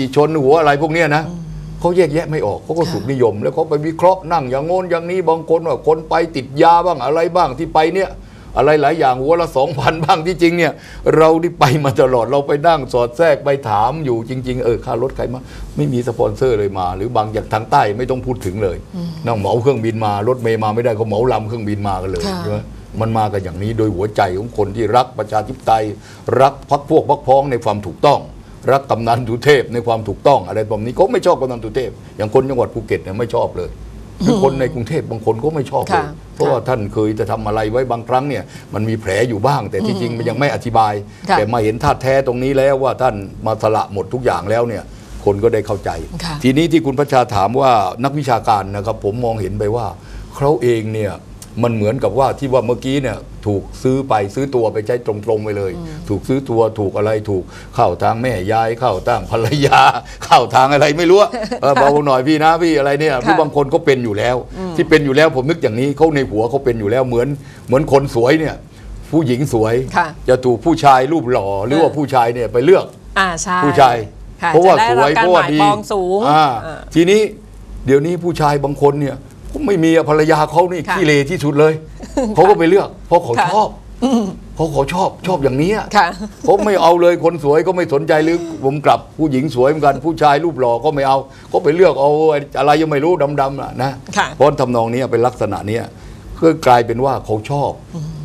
ติชนหัวอะไรพวกเนี้ยนะเขาแยกแยะไม่ออกเขาก็ค่ะสุขนิยม แล้วเขาไปวิเคราะห์นั่งอย่างโน้นอย่างนี้บางคนว่าคนไปติดยาบ้างอะไรบ้างที่ไปเนี่ยอะไรหลายอย่างหัวละสองพันบ้างที่จริงเนี่ย เราที่ไปมาตลอดเราไปนั่งสอดแทรกไปถามอยู่จริง ๆ เออค่ารถใครมาไม่มีสปอนเซอร์เลยมา หรือบางอย่างทางใต้ไม่ต้องพูดถึงเลยนั่งเหมาเครื่องบินมารถเมย์มาไม่ได้เขาเหมาลำเครื่องบินมากันเลยค่ะใช่ไหมมันมากันอย่างนี้โดยหัวใจของคนที่รักประชาธิปไตย รักพักพวกพักพ้องในความถูกต้อง รักกำนันทุเทพในความถูกต้องอะไรแบบนี้เขาไม่ชอบกำนันทุเทพ อย่างคนจังหวัดภูเก็ตเนี่ยไม่ชอบเลยคือคนในกรุงเทพบางคนก็ไม่ชอบเลยค่ะเพราะว่าท่านเคยจะทำอะไรไว้บางครั้งเนี่ยมันมีแผลอยู่บ้าง แต่ที่จริงมันยังไม่อธิบายค่ะแต่มาเห็นท่าแท้ตรงนี้แล้วว่าท่านมาสละหมดทุกอย่างแล้วเนี่ยคนก็ได้เข้าใจค่ะทีนี้ที่คุณพัชชาถามว่านักวิชาการนะครับผมมองเห็นไปว่าเขาเองเนี่ย มันเหมือนกับว่าที่ว่าเมื่อกี้เนี่ยถูกซื้อไปซื้อตัวไปใช้ตรงๆไปเลย ถูกซื้อตัวถูกอะไรถูกเข้าทางแม่ยายเข้าทางภรรยา เข้าทางอะไรไม่รู้อะเออเบาหน่อยพี่นะพี่อะไรเนี่ยผู้บางคนก็เป็นอยู่แล้ว ที่เป็นอยู่แล้วผมนึกอย่างนี้เขาในหัวเขาเป็นอยู่แล้วเหมือนเหมือนคนสวยเนี่ยผู้หญิงสวยค่ะจะถูกผู้ชายรูปหล่อหรือว่าผู้ชายเนี่ยไปเลือกอ่าใช่ผู้ชายค่ะเพราะว่าจะสได้วยบกเพราะว่าดีหมยปองสูงอ่าอ่าทีนี้เดี๋ยวนี้ผู้ชายบางคนเนี่ย ก็ไม่มีอะภรรยาเขานี่ค่ะขี้เลที่สุดเลยเขาก็ไปเลือก เพราะเขาค่ะ ชอบเพราะเขาชอบชอบอย่างนี้อะค่ะ ผมไม่เอาเลยคนสวยก็ไม่สนใจหรือผมกลับผู้หญิงสวยเหมือนกัน ผู้ชายรูปหล่อก็ไม่เอาก็ไปเลือกเอาอะไรยังไม่รู้ดำๆน่ะนะค่ะ เพราะทำนองนี้เป็นลักษณะเนี้ยก็กลายเป็นว่าเขาชอบ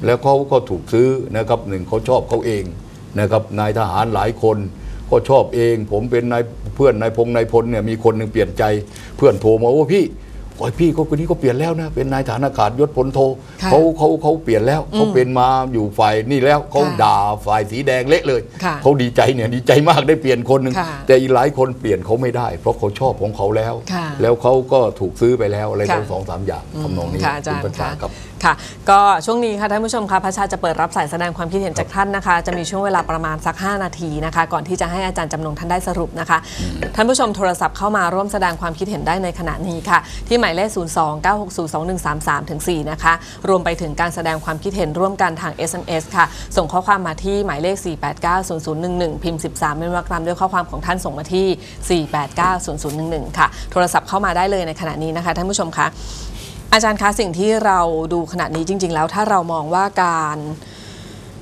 แล้วเขาก็ถูกซื้อนะครับหนึ่งเขาชอบเขาเองนะครับนายทหารหลายคนก็ชอบเอง ผมเป็นนายเพื่อนนายพงนายพลเนี่ยมีคนหนึ่งเปลี่ยนใจ เพื่อนโทรมาว่าพี่ โอ้ยพี่ก็คนนี้ก็เปลี่ยนแล้วนะเป็นนายฐานอากาศยศพลโทค่ะเขาเขาเขาเปลี่ยนแล้วเขาเป็นมาอยู่ฝ่ายนี่แล้วเขาค่ะด่าฝ่ายสีแดงเละเลยค่ะเขาดีใจเนี่ยดีใจมากได้เปลี่ยนคนหนึ่งค่ะแต่อีกหลายคนเปลี่ยนเขาไม่ได้ เพราะเขาชอบของเขาแล้ว ค่ะแล้วเขาก็ถูกซื้อไปแล้วอะไรค่ะ ทั้งสองสามอย่างทำนองนี้ค่ะอาจารคุณย์ปัญญาค่ะครับ ค่ะ ก็ช่วงนี้ค่ะท่านผู้ชมคะพระชาจะเปิดรับสายแสดงความคิดเห็นจากท่านนะคะ จะมีช่วงเวลาประมาณสัก 5 นาทีนะคะ ก่อนที่จะให้อาจารย์จำนงท่านได้สรุปนะคะ ท่านผู้ชมโทรศัพท์เข้ามาร่วมแสดงความคิดเห็นได้ในขณะนี้ค่ะที่หมายหมายเลข 0 2 9 6 0 2 1 3 3ถึง4นะคะ รวมไปถึงการแสดงความคิดเห็นร่วมกันทาง SMS ค่ะ ส่งข้อความมาที่หมายเลข 4890011 พิมพ์ 13เป็นวรรคตามด้วยข้อความของท่านส่งมาที่ 4890011 ค่ะ โทรศัพท์เข้ามาได้เลยในขณะนี้นะคะท่านผู้ชมคะอาจารย์คะสิ่งที่เราดูขณะนี้จริง ๆ แล้วถ้าเรามองว่าการ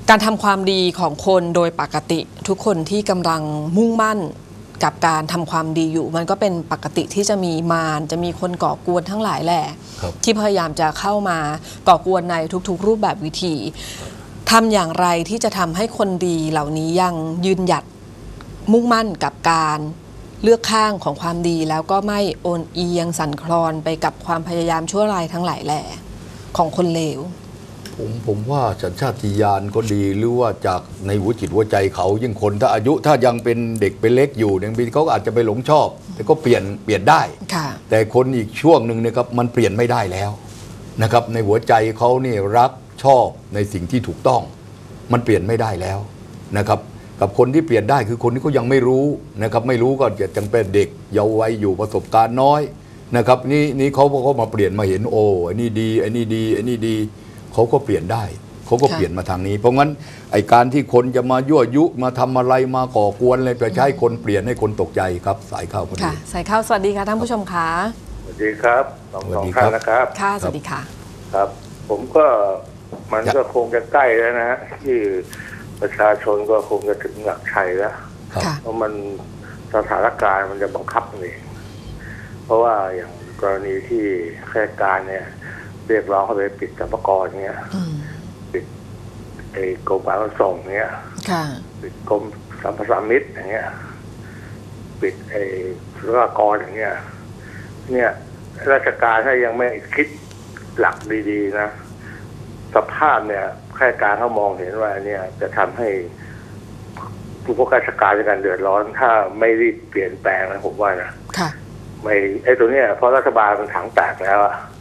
การทำความดีของคนโดยปกติ ทุกคนที่กำลังมุ่งมั่น กับการทำความดีอยู่ มันก็เป็นปกติที่จะมีมารจะมีคนก่อกวนทั้งหลายแหละครับที่พยายามจะเข้ามาก่อกวนในทุกๆ รูปแบบวิธีทำอย่างไรที่จะทำให้คนดีเหล่านี้ยังยืนหยัดมุ่งมั่นกับการเลือกข้างของความดีแล้วก็ไม่โอนเอียงสั่นคลอนไปกับความพยายามชั่วร้ายทั้งหลายแหล่ของคนเลว ผมผมว่าสัญชาติญาณก็ดีหรือว่าจากในหัวจิตหัวใจเขายิ่งคนถ้าอายุถ้ายังเป็นเด็กเป็นเล็กอยู่เนี่ยบางทีเขาก็อาจจะไปหลงชอบ แต่ก็เปลี่ยนเปลี่ยนได้ ค่ะ แต่คนอีกช่วงหนึ่งเนะครับมันเปลี่ยนไม่ได้แล้วนะครับในหัวใจเขานี่รักชอบในสิ่งที่ถูกต้อง มันเปลี่ยนไม่ได้แล้วนะครับกับคนที่เปลี่ยนได้คือคนที่เขายังไม่รู้นะครับไม่รู้ก็จะจังเป็นเด็กเยาว์วัยอยู่ประสบการณ์น้อยนะครับนี่นี่เขาเขามาเปลี่ยนมาเห็นโอ้ไอ้นี่ดีไอ้นี่ดีไอ้นี่ดี เขาก็เปลี่ยนได้เขาก็ค่ะเปลี่ยนมาทางนี้ เพราะงั้นไอการที่คนจะมายั่วยุมาทำอะไรมาก่อกวนอะไรไปใช้คนเปลี่ยนให้คนตกใจครับ สายเข้าพอดีค่ะสายเข้าสวัสดีค่ะท่านผู้ชมคะสวัสดีครับสองสวัสสองดีท่านครับนะครับค่ะสวัสดีค่ะ ครับ ผมก็มันครับก็คงจะใกล้แล้วนะฮะที่ประชาชนก็คงจะถึงหลักชัยแล้วครับค่ะเพราะมันสถานการณ์มันจะบังคับนี่เพราะว่าอย่างกรณีที่ข้าราชการเนี่ย เรียกร้องให้ไปปิดสรรพากรเนี่ยอืมไอ้กรมการขนส่งเนี่ยค่ะปิดกรมสัมปทานมิตรอย่างเงี้ย ปิดไอ้ศุลกากรอย่างเงี้ย เนี่ย ราชการถ้ายังไม่คิดหลักดีๆนะสภาพเนี่ยข้าราชการเขามองเห็นว่า เนี่ย จะทำให้ผู้พวกราชการในการเดือดร้อน ถ้าไม่รีบเปลี่ยนแปลงนะผมว่านะค่ะไม่ไอ้ตัวเนี้ยเพราะรัฐบาลมันถังแตกแล้วอะอืม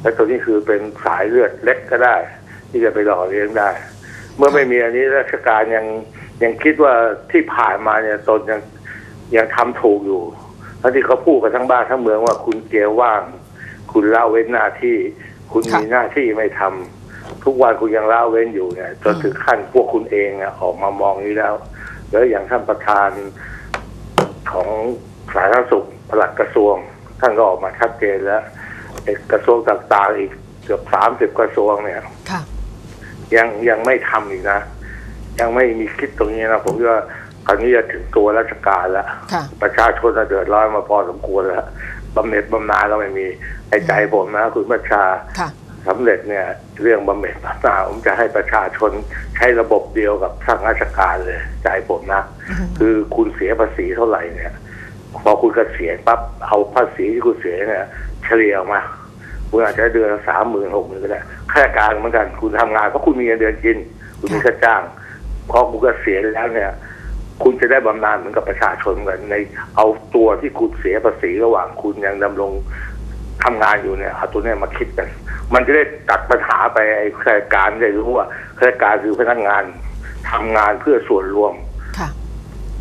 แล้วตัวนี้คือเป็นสายเลือดเล็กก็ได้ ที่จะไปหล่อเลี้ยงได้ เมื่อไม่มีอันนี้ราชการยังยังคิดว่าที่ผ่านมาเนี่ยตนยังยังทำถูกอยู่ทั้งที่เขาพูดกันทั้งบ้านทั้งเมืองว่าคุณเกียร์ว่าง คุณเละเว้นหน้าที่ คุณมีหน้าที่ไม่ทำทุกวันคุณยังละเว้นอยู่เนี่ยจนถึงขั้นพวกคุณเองอออกมามองนี้แล้ว แล้วอย่างท่านประธานของสาธารณสุขปลัดกระทรวง ท่านก็ออกมาชัดเจนแล้ว กระทรวงต่างๆอีกเกือบสามสิบกระทรวงเนี่ยค่ะยังยังไม่ทำอีกนะ ยังไม่มีคิดตรงนี้นะผมคิดว่าคราวนี้จะถึงตัวราชการแล้วค่ะประชาชนน่ะเดือดร้อนมาพอสมควรแล้วบำเหน็จบำนาญก็ไม่มีไอ้ใจผมนะคุณประชาค่ะสำเร็จเนี่ย เรื่องบำเหน็จบำนาญผมจะให้ประชาชนใช้ระบบเดียวกับทางราชการเลยใจผมนะ คือคุณเสียภาษีเท่าไหร่เนี่ย พอคุณเกษียณปั๊บเอาภาษีที่คุณเสียเนี่ยเฉลี่ยออกมา คุณอาจจะเดือนสามหมื่นหกหมื่นก็ได้ข้าราชการเหมือนกัน คุณทำงานเพราะคุณมีเงินเดือนกิน คุณมีค่าจ้าง พอคุณเกษียณแล้วเนี่ย คุณจะได้บำนาญเหมือนกับประชาชนเหมือนกันในเอาตัวที่คุณเสียภาษีระหว่างคุณยังดำรงทำงานอยู่เนี่ยเอาตัวเนี้มาคิดกัน มันจะได้ตัดปัญหาไปไอ้ข้าราชการได้รู้ว่าข้าราชการคือพนักงานทำงานเพื่อส่วนรวม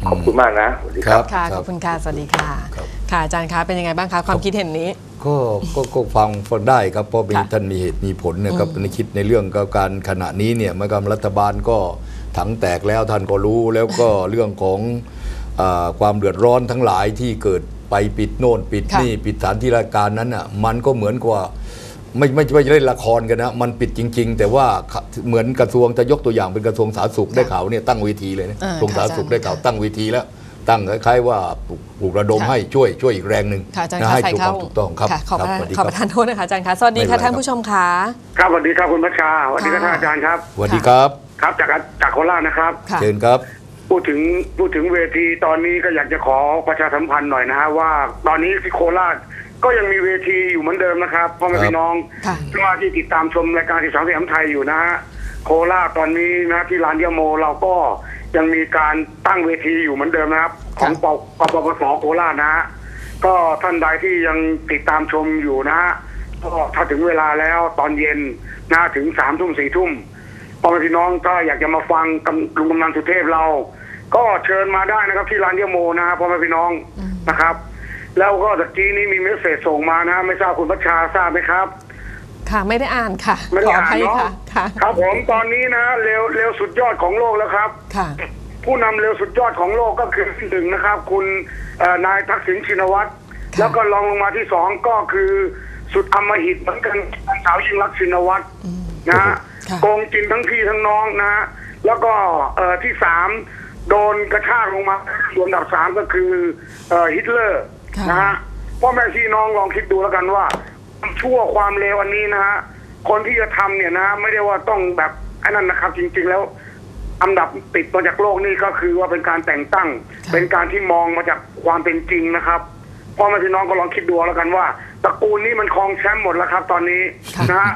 ขอบคุณมากนะสวัสดีครับ ค่ะคขรับอบคุณค่ะสวัสดีค่ะ ครับ ค่ะอาจารย์คะเป็นยังไงบ้างคะความคิดเห็นนี้ ก็ก็ก็ฟังฟังได้ครับเพราะมีค่ะท่านมีเหตุมีผลนะครับในคิดในเรื่องกับการขณะนี้เนี่ยเมื่อกำรัฐบาลก็ถังแตกแล้วท่านก็รู้แล้วก็ เรื่องของอาความเดือดร้อนทั้งหลายที่เกิดไปปิดโน่น ปิดค่ะนี่ปิดสถานที่ราชการนั้นอะมันก็เหมือนกับว่า ไม่ไม่ไม่ใช่เล่นละครกันนะมันปิดจริง ๆ แต่ว่าเหมือนกระทรวงจะยกตัวอย่างเป็นกระทรวงสาธารณสุขได้ข่าวเนี่ยตั้งเวทีเลยนะอ่ากระทรวงสาธารณสุขค่ะได้ข่าวตั้งเวทีแล้ว ตั้งคล้ายๆว่าปลุกปลุกระดมค่ะให้ช่วยช่วยอีกแรงหนึ่งค่ะอาจารย์นะคะให้ใส่ถูกเข้าต้องถูกต้องครับค่ะขอคประรับทานสวัสดีขอคปรับระทานโทษนะคะอาจารย์คะสวัสดีไม่ค่ะเป็นไรท่านผู้ชมค่ะครับสวัสดีครับคุณพัชชาสวัสดีครับท่านอาจารย์ครับสวัสดีครับครับจากจากโคราชนะครับค่ะเชิญครับพูดถึงพูดถึงเวทีตอนนี้ก็อยากจะขอประชาสัมพันธ์หน่อยนะฮะว่า ตอนนี้ที่โคราช ก็ยังมีเวทีอยู่เหมือนเดิมนะครับพ่อแม่ครับพี่น้องค่ะที่ว่าที่ติดตามชมรายการที่สองสยามไทยอยู่นะฮะโคราชตอนนี้นะที่ลานยาโมเราก็ยังมีการตั้งเวทีอยู่เหมือนเดิมนะครับ ของปปปปสโคราชนะฮะก็ท่านใดที่ยังติดตามชมอยู่นะฮะก็ถ้าถึงเวลาแล้วตอนเย็นนะถึงสามทุ่มสี่ทุ่มพ่อแม่พี่น้องถ้าอยากจะมาฟังกำลุงกำนันสุเทพเรา ก็เชิญมาได้นะครับ ที่ร้านเยโมนะฮะพ่อแม่พี่น้องนะครับ แล้วก็ตะกี้นี้มีเมสเซจส่งมานะฮะไม่ทราบคุณพัชชาทราบไหมครับ ค่ะไม่ได้อ่านค่ะไม่ขได้อออ่านภัยเนาะค่ะค่ะ ครับผมตอนนี้นะเร็วเร็วสุดยอดของโลกแล้วครับ ค่ะ ผู้นำเร็วสุดยอดของโลกก็คือที่หนึ่งนะครับ คุณเอ่อนายทักษิณชินวัตรค่ะ แล้วก็รองลงมาที่สองก็คือสุดอำมหิตเหมือนกันนางสาวยิ่งรักษณ์ชินวัตรนะฮะค่ะ โกงกินทั้งพี่ทั้งน้องนะฮะแล้วก็เอ่อที่สามโดนกระชากลงมาส่วนอันดับสามก็คือเอ่อฮิตเลอร์ค่ะ นะฮะพ่อแม่พี่น้องลองคิดดูแล้วกันว่าความชั่วความเลวอันนี้นะฮะคนที่จะทำเนี่ยนะไม่ได้ว่าต้องแบบไอ้นั่นนะครับจริง ๆ แล้วอันดับติดมาจากโลกนี่ก็คือว่าเป็นการแต่งตั้งค่ะเป็นการที่มองมาจากความเป็นจริงนะครับพ่อแม่พี่น้องก็ลองคิดดูแล้วกันว่าตระกูลนี้มันครองแชมป์หมดแล้วครับ ตอนนี้นะฮะ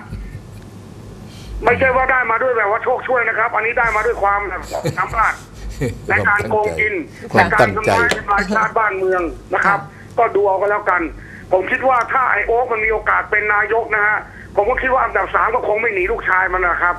ไม่ใช่ว่าได้มาด้วยแบบว่าโชคช่วยนะครับ อันนี้ได้มาด้วยความแบบสามารถในการโกงกินควาในมกาตั้รงใจทำลายทำลายชาติบ้านเมืองนะครับ ก็ดูเอาก็แล้วกัน ผมคิดว่าถ้าไอโอ๊กมันมีโอกาสเป็นนายกนะฮะผมก็คิดว่าอันดับสามก็คงไม่หนีลูกชายมันนะครับ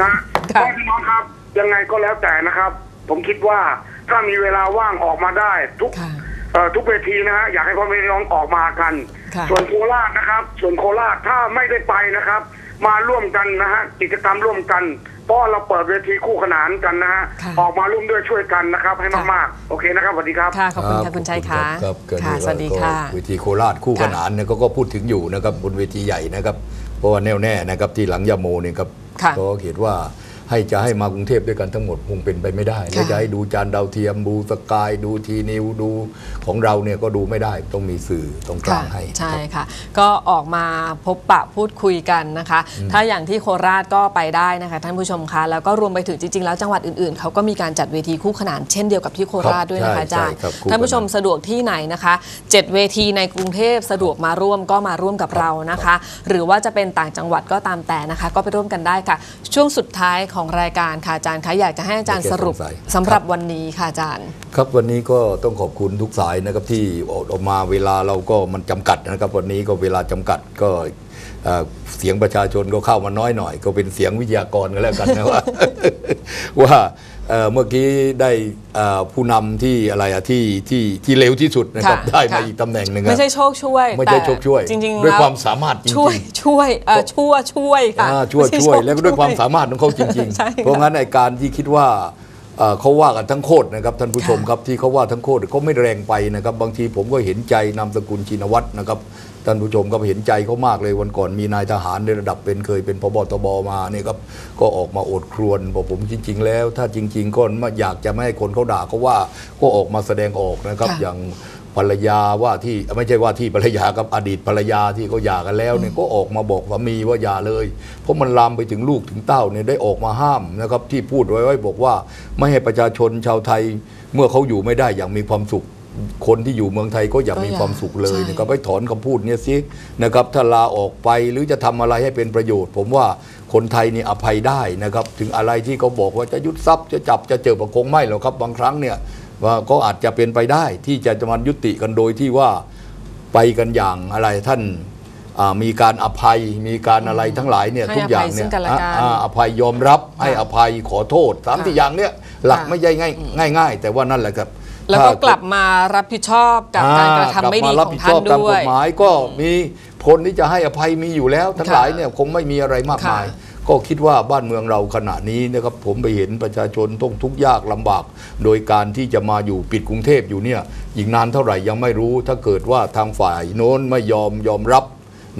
นะค่ะพ่อพี่น้องครับ ยังไงก็แล้วแต่นะครับ ผมคิดว่าถ้ามีเวลาว่างออกมาได้ ทุกค่ะเอ่อทุกเวทีนะฮะอยากให้พ่อแม่พี่น้องออกมากันค่ะส่วนโคราชนะครับ ส่วนโคราชถ้าไม่ได้ไปนะครับ มาร่วมกันนะฮะกิจกรรมร่วมกันเพราะเราเปิดเวทีคู่ขนานกันนะฮะค่ะออกมาร่วมด้วยช่วยกันนะครับ ให้ค่ะ มากๆโอเคนะครับสวัสดีครับ ค่ะ ขอบคุณค่ะ คุณชัยรัค่ะบครับก็ค่ะนี่สวัสดีค่ะ ก็เวทีโคราชคู่ค่ะขนานเนี่ยก็ก็พูดถึงอยู่นะครับบนเวทีใหญ่นะครับ เพราะว่าแน่วแน่นะครับที่หลังยาโมเนี่ยครับค่ะ ก็เห็นว่า ให้จะให้มากรุงเทพด้วยกันทั้งหมดคงเป็นไปไม่ได้ และจะให้ดูจานดาวเทียมดูสกายดูทีนิวดูของเราเนี่ยก็ดูไม่ได้ต้องมีสื่อตรงกลางให้ใช่ครับค่ะ ก็ออกมาพบปะพูดคุยกันนะคะ ถ้าอย่างที่โคราชก็ไปได้นะคะ ท่านผู้ชมคะแล้วก็รวมไปถึงจริงๆ แล้วจังหวัดอื่นๆเขาก็มีการจัดเวทีคู่ขนานเช่นเดียวกับที่โคราชด้วยนะคะใช่อาจารย์ใช่ครับคู่ท่านผู้ชมขนานสะดวกที่ไหนนะคะเจ็ดเวทีในกรุงเทพสะดวกมาร่วมก็มาร่วมกับเรานะคะ หรือว่าจะเป็นต่างจังหวัดก็ตามแต่นะคะ ก็ไปร่วมกันได้ค่ะ ช่วงสุดท้ายของรายการค่ะอาจารย์คะอยากจะให้อาจารย์สรุปสำหรับวันนี้ค่ะอาจารย์ ครับวันนี้ก็ต้องขอบคุณทุกสายนะครับที่ออกมาเวลาเราก็มันจำกัดนะครับ วันนี้ก็เวลาจำกัดก็ เอ่อเสียงประชาชนก็เข้ามาน้อยหน่อย ก็เป็นเสียงวิทยากรกันแล้วกันนะว่าว่าเอ่อเมื่อกี้ได้เอ่อผู้นำที่อะไรอะที่ที่ที่เร็วที่สุดนะครับค่ะได้มาค่ะอีกตำแหน่งหนึ่งอะไม่ใช่โชคช่วยไม่ใช่แต่โชคช่วย จริงๆด้วยแล้ความสามารถจริงๆช่วยช่วยเอ่อชั่วช่วยค่ะอ่าช่วยไม่ใช่วยโชคแล้วก็ด้วยความสามารถของเขาจริงใช่ๆเพราะงั้นไอการที่คิดว่า เอ่อเขาว่ากันทั้งโคตรนะครับท่านผู้ชมครับที่เขาว่าทั้งโคตรเขาไม่แรงไปนะครับ บางทีผมก็เห็นใจนามสกุลชินวัตรนะครับท่านผู้ชมก็เห็นใจเขามากเลยวันก่อนมีนายทหารในระดับเป็นเคยเป็นพบตบมาเนี่ยครับก็ออกมาโอดครวญบอกผมจริง ๆ แล้ว ถ้าจริง ๆ ก็ไม่อยากจะไม่ให้คนเขาด่าเขาว่าก็ออกมาแสดงออกนะครับค่ะอย่าง ภรรยาว่าที่ไม่ใช่ว่าที่ภรรยากับอดีตภรรยาที่เขาหย่ากันแล้วเนี่ยก็ออกมาบอกสามีว่าอย่าเลย เพราะมันลามไปถึงลูกถึงเต้าเนี่ยได้ออกมาห้ามนะครับที่พูดไว้ไว้บอกว่า ไม่ให้ประชาชนชาวไทยเมื่อเขาอยู่ไม่ได้อย่างมีความสุขคนที่อยู่เมืองไทยก็อยากก็มีอยากความสุขเลยใช่นะครับไปถอนคำพูดเนี่ยสินะครับถ้าลาออกไปหรือจะทำอะไรให้เป็นประโยชน์ ผมว่าคนไทยนี่อภัยได้นะครับ ถึงอะไรที่เขาบอกว่าจะยุดทรัพย์จะจับจะเจอประคงไม่หรอกครับบางครั้งเนี่ย ว่าก็อาจจะเป็นไปได้ที่จะจะมายุติกันโดยที่ว่าไปกันอย่างอะไรท่านอ่ามีการอภัยมีการอะไรทั้งหลายเนี่ยให้ทุกอย่างอภัยซึ่เนี่ยงกันและกันอ่าอ่าอภัยยอมรับให้อภัยขอโทษสามค่ะที่อย่างเนี่ยหลักค่ะไม่ใช่ง่ายง่ายๆแต่ว่านั่นแหละครับ แล้วก็ถ้ากลับมารับผิดชอบกับการกระทำไม่ดีกลับมารับของผิดท่าชนอบตามด้กวฎยหมายก็มีคนที่จะให้อภัยมีอยู่แล้ว ทั้งค่ะหลายเนี่ยคงไม่มีอะไรมากมายค่ะ ก็คิดว่าบ้านเมืองเราขณะนี้นะครับผมไปเห็นประชาชนต้องทุกข์ยากลำบาก โดยการที่จะมาอยู่ปิดกรุงเทพอยู่เนี่ยอีกนานเท่าไหร่ยังไม่รู้ ถ้าเกิดว่าทางฝ่ายโน้นไม่ยอมยอมรับ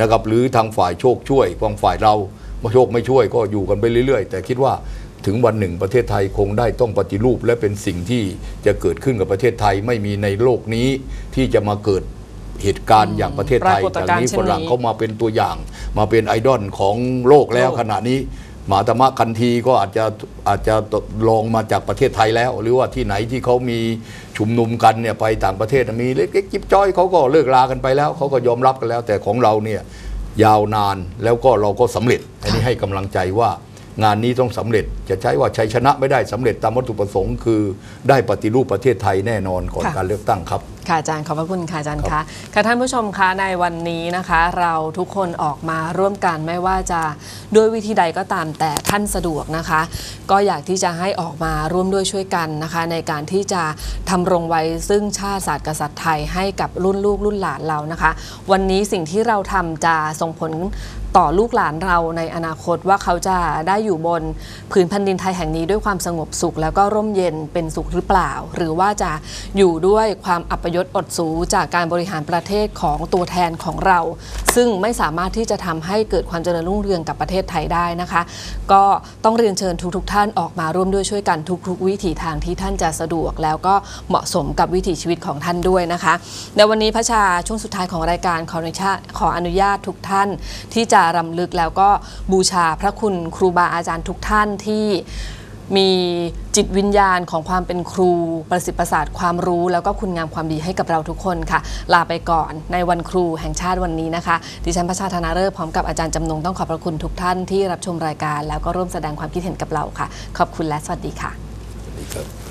นะครับหรือทางฝ่ายโชคช่วยทางฝ่ายเราโชคไม่ช่วยก็อยู่กันไปเรื่อย ๆ แต่คิดว่าถึงวันหนึ่งประเทศไทยคงได้ต้องปฏิรูป และเป็นสิ่งที่จะเกิดขึ้นกับประเทศไทยไม่มีในโลกนี้ที่จะมาเกิด เหตุการณ์อย่างประเทศไทยปรากฏจากการณ์นี้เช่นฝนี้รั่งเขามาเป็นตัวอย่าง มาเป็นไอดอลของโลกแล้วโลกขณะนี้หมาตมะคันทีก็อาจจะอาจจะลองมาจากประเทศไทยแล้ว หรือว่าที่ไหนที่เขามีชุมนุมกันเนี่ยไปต่างประเทศมีเล็กๆจิ๊บจ้อยเขาก็เลิกลากันไปแล้วเขาก็ยอมรับกันแล้ว แต่ของเราเนี่ยยาวนานแล้วก็เราก็สำเร็จอันนี้ให้กำลังใจว่างานนี้ต้องสำเร็จจะใช้ว่าชัยชนะไม่ได้สำเร็จตามวัตถุประสงค์คือ ได้ปฏิรูปประเทศไทยแน่นอนก่อนค่ะการเลือกตั้งครับ ค่ะอาจารย์ขอบพระคุณค่ะอาจารย์คะค่ะท่านผู้ชมคะในวันนี้นะคะ เราทุกคนออกมาร่วมกันไม่ว่าจะด้วยวิธีใดก็ตามแต่ท่านสะดวกนะคะ ก็อยากที่จะให้ออกมาร่วมด้วยช่วยกันนะคะ ในการที่จะทำรงไว้ซึ่งชาติศาสตร์กษัตริย์ไทยให้กับรุ่นลูกรุ่นหลานเรานะคะ วันนี้สิ่งที่เราทำจะส่งผลต่อลูกหลานเราในอนาคตว่าเขาจะได้อยู่บนผืนแผ่นดินไทยแห่งนี้ด้วยความสงบสุข แล้วก็ร่มเย็นเป็นสุขหรือเปล่า หรือว่าจะอยู่ด้วยความอัปยศอดสูจากการบริหารประเทศของตัวแทนของเรา ซึ่งไม่สามารถที่จะทำให้เกิดความเจริญรุ่งเรืองกับประเทศไทยได้นะคะ ก็ต้องเรียนเชิญทุกๆทท่านออกมาร่วมด้วยช่วยกันทุกๆ วิถีทางที่ท่านจะสะดวก แล้วก็เหมาะสมกับวิถีชีวิตของท่านด้วยนะคะ ในวันนี้พระชาช่วงสุดท้ายของรายการขออนุญาตขออนุญาตทุกท่าน ที่จะรำลึกแล้วก็บูชาพระคุณครูบาอาจารย์ทุกท่านที่ มีจิตวิญญาณของความเป็นครูประสิทธิ์ประสาทความรู้ แล้วก็คุณงามความดีให้กับเราทุกคนค่ะ ลาไปก่อนในวันครูแห่งชาติวันนี้นะคะ ดิฉันพระชาธนาเริศพร้อมกับอาจารย์จำนงต้องขอบพระคุณทุกท่านที่รับชมรายการ แล้วก็ร่วมแสดงความคิดเห็นกับเราค่ะ ขอบคุณและสวัสดีค่ะสวัสดีครับ